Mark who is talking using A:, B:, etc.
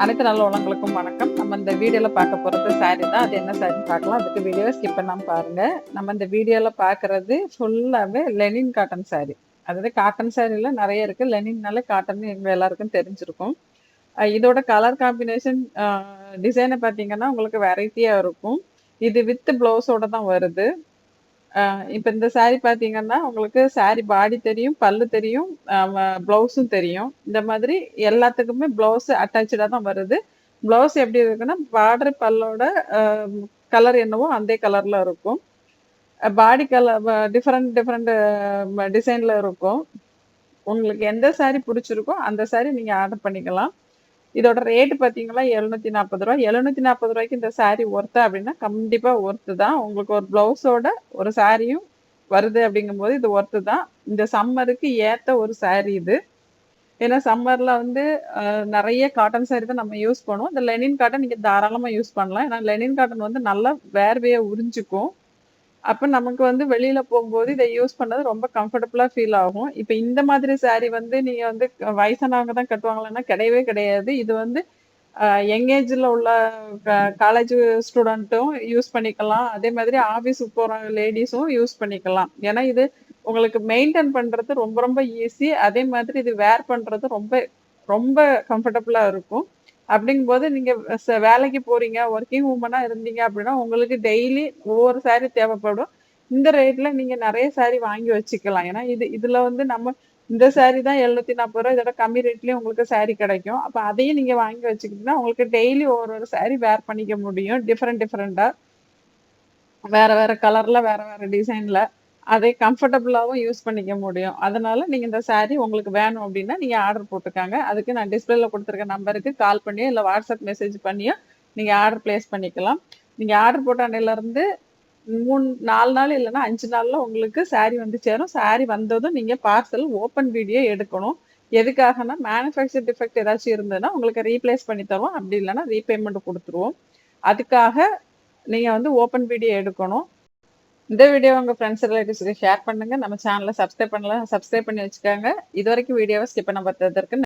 A: அனைத்து நல்ல உலகங்களுக்கும் வணக்கம். நம்ம இந்த வீடியோவில் பார்க்க போகிறது saree தான். அது என்ன சாரின்னு பார்க்கலாம். அதுக்கு வீடியோவை ஸ்கிப் பண்ணாமல் பாருங்க. நம்ம இந்த வீடியோவில் பார்க்குறது ஃபுல்லாகவே லெனின் காட்டன் saree. அதாவது காட்டன் சாரியில் நிறைய இருக்குது லெனின்னாலே காட்டன் எங்கள் எல்லாருக்கும் தெரிஞ்சிருக்கும். இதோட கலர் காம்பினேஷன் டிசைனை பார்த்தீங்கன்னா உங்களுக்கு வெரைட்டியாக இருக்கும். இது வித் ப்ளவுஸோட தான் வருது. இப்போ இந்த saree பார்த்தீங்கன்னா உங்களுக்கு saree பாடி தெரியும் பல்லு தெரியும் ப்ளவுஸும் தெரியும். இந்த மாதிரி எல்லாத்துக்குமே ப்ளவுஸ் அட்டாச்சாக தான் வருது. ப்ளவுஸ் எப்படி இருக்குன்னா பார்டர் பல்லோட கலர் என்னவோ அந்த கலரில் இருக்கும். பாடி கலர் டிஃப்ரெண்ட் டிஃப்ரெண்ட் டிசைனில் இருக்கும். உங்களுக்கு எந்த saree பிடிச்சிருக்கோ அந்த saree நீங்கள் ஆர்டர் பண்ணிக்கலாம். இதோட ரேட் பார்த்தீங்கன்னா எழுநூத்தி நாற்பது ரூபா எழுநூத்தி நாற்பது ரூபாய்க்கு இந்த சாரீ ஒர்த்து அப்படின்னா கண்டிப்பாக ஒர்த்து தான். உங்களுக்கு ஒரு ப்ளவுஸோட ஒரு சாரியும் வருது அப்படிங்கும்போது இது ஒர்த்து தான். இந்த சம்மருக்கு ஏற்ற ஒரு சாரீ இது. ஏன்னா சம்மரில் வந்து நிறைய காட்டன் saree தான் நம்ம யூஸ் பண்ணுவோம். இந்த லெனின் காட்டன் நீங்கள் தாராளமாக யூஸ் பண்ணலாம். ஏன்னா லெனின் காட்டன் வந்து நல்லா வேர்வையை உறிஞ்சிக்கும். அப்போ நமக்கு வந்து வெளியில போகும்போது இதை யூஸ் பண்ணது ரொம்ப கம்ஃபர்டபுளா ஃபீல் ஆகும். இப்போ இந்த மாதிரி சாரி வந்து நீங்க வந்து வயசானவங்க தான் கட்டுவாங்களான்னா கிடையவே கிடையாது. இது வந்து யங் உள்ள காலேஜ் ஸ்டூடெண்ட்டும் யூஸ் பண்ணிக்கலாம். அதே மாதிரி ஆஃபீஸுக்கு போற லேடிஸும் யூஸ் பண்ணிக்கலாம். ஏன்னா இது உங்களுக்கு மெயின்டைன் பண்றது ரொம்ப ரொம்ப ஈஸி அதே மாதிரி இது வேர் பண்றது ரொம்ப ரொம்ப கம்ஃபர்டபுளா இருக்கும். அப்படிங்கும்போது நீங்க வேலைக்கு போறீங்க ஒர்க்கிங் உமனா இருந்தீங்க அப்படின்னா உங்களுக்கு டெய்லி ஒவ்வொரு saree தேவைப்படும். இந்த ரேட்ல நீங்க நிறைய saree வாங்கி வச்சுக்கலாம். ஏன்னா இது இதுல வந்து நம்ம இந்த saree தான் எழுநூத்தி நாற்பது ரூபா இதோட கம்மி ரேட்லயும் உங்களுக்கு saree கிடைக்கும். அப்ப அதையும் நீங்க வாங்கி வச்சுக்கிட்டீங்கன்னா உங்களுக்கு டெய்லி ஒரு ஒரு saree வேர் பண்ணிக்க முடியும். டிஃப்ரெண்ட் டிஃப்ரெண்டா வேற வேற கலர்ல வேற வேற டிசைன்ல அதை கம்ஃபர்டபுளாகவும் யூஸ் பண்ணிக்க முடியும். அதனால நீங்கள் இந்த சாரீ உங்களுக்கு வேணும் அப்படின்னா நீங்கள் ஆர்டர் போட்டுக்காங்க. அதுக்கு நான் டிஸ்பிளேல கொடுத்துருக்க நம்பருக்கு கால் பண்ணியோ இல்லை வாட்ஸ்அப் மெசேஜ் பண்ணியோ நீங்கள் ஆர்டர் பிளேஸ் பண்ணிக்கலாம். நீங்கள் ஆர்டர் போட்ட அன்னையிலேருந்து மூணு நாலு நாள் இல்லைன்னா அஞ்சு நாளில் உங்களுக்கு சாரீ வந்து சேரும். சாரீ வந்ததும் நீங்கள் பார்சல் ஓப்பன் வீடியோ எடுக்கணும். எதுக்காகனா மேனுஃபேக்சர் டிஃபெக்ட் ஏதாச்சும் இருந்ததுன்னா உங்களுக்கு ரீப்ளேஸ் பண்ணி தருவோம். அப்படி இல்லைன்னா ரீபேமெண்ட் கொடுத்துருவோம். அதுக்காக நீங்கள் வந்து ஓப்பன் வீடியோ எடுக்கணும். இந்த வீடியோ உங்க ஃப்ரெண்ட்ஸ் ரிலேட்டிவ்ஸ்க்கு ஷேர் பண்ணுங்க. நம்ம சேனலை சப்ஸ்கிரைப் பண்ணல சப்ஸ்கிரைப் பண்ணி வச்சுக்கோங்க. இது வரைக்கும் வீடியோவை ஸ்கிப் பண்ண பார்த்ததற்கு